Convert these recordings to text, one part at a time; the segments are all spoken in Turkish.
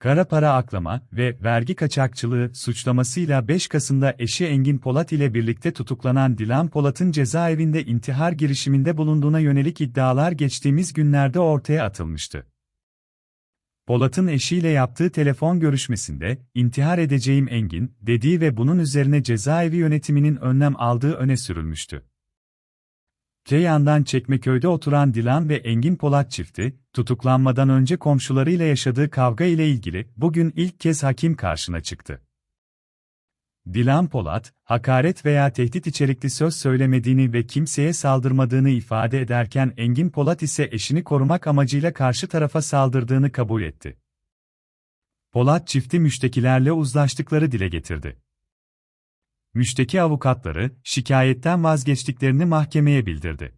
Kara para aklama ve vergi kaçakçılığı suçlamasıyla 5 Kasım'da eşi Engin Polat ile birlikte tutuklanan Dilan Polat'ın cezaevinde intihar girişiminde bulunduğuna yönelik iddialar geçtiğimiz günlerde ortaya atılmıştı. Polat'ın eşiyle yaptığı telefon görüşmesinde, intihar edeceğim Engin, dediği ve bunun üzerine cezaevi yönetiminin önlem aldığı öne sürülmüştü. Te yandan Çekmeköy'de oturan Dilan ve Engin Polat çifti, tutuklanmadan önce komşularıyla yaşadığı kavga ile ilgili bugün ilk kez hakim karşına çıktı. Dilan Polat, hakaret veya tehdit içerikli söz söylemediğini ve kimseye saldırmadığını ifade ederken Engin Polat ise eşini korumak amacıyla karşı tarafa saldırdığını kabul etti. Polat çifti müştekilerle uzlaştıkları dile getirdi. Müşteki avukatları, şikayetten vazgeçtiklerini mahkemeye bildirdi.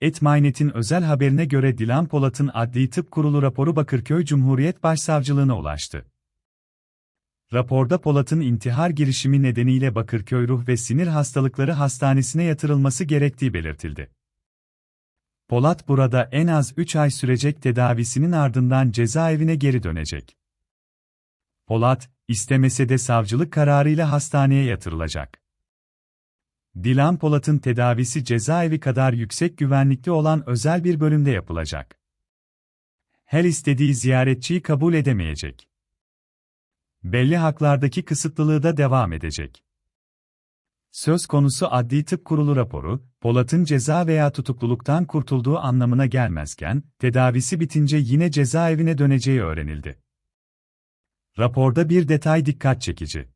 Etmaynet'in özel haberine göre Dilan Polat'ın Adli Tıp Kurulu raporu Bakırköy Cumhuriyet Başsavcılığına ulaştı. Raporda Polat'ın intihar girişimi nedeniyle Bakırköy Ruh ve Sinir Hastalıkları Hastanesi'ne yatırılması gerektiği belirtildi. Polat burada en az 3 ay sürecek tedavisinin ardından cezaevine geri dönecek. Polat, istemese de savcılık kararıyla hastaneye yatırılacak. Dilan Polat'ın tedavisi cezaevi kadar yüksek güvenlikli olan özel bir bölümde yapılacak. Her istediği ziyaretçiyi kabul edemeyecek. Belli haklardaki kısıtlılığı da devam edecek. Söz konusu Adli Tıp Kurulu raporu, Polat'ın ceza veya tutukluluktan kurtulduğu anlamına gelmezken, tedavisi bitince yine cezaevine döneceği öğrenildi. Raporda bir detay dikkat çekici.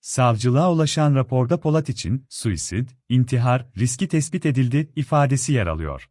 Savcılığa ulaşan raporda Polat için suisid, intihar riski tespit edildi ifadesi yer alıyor.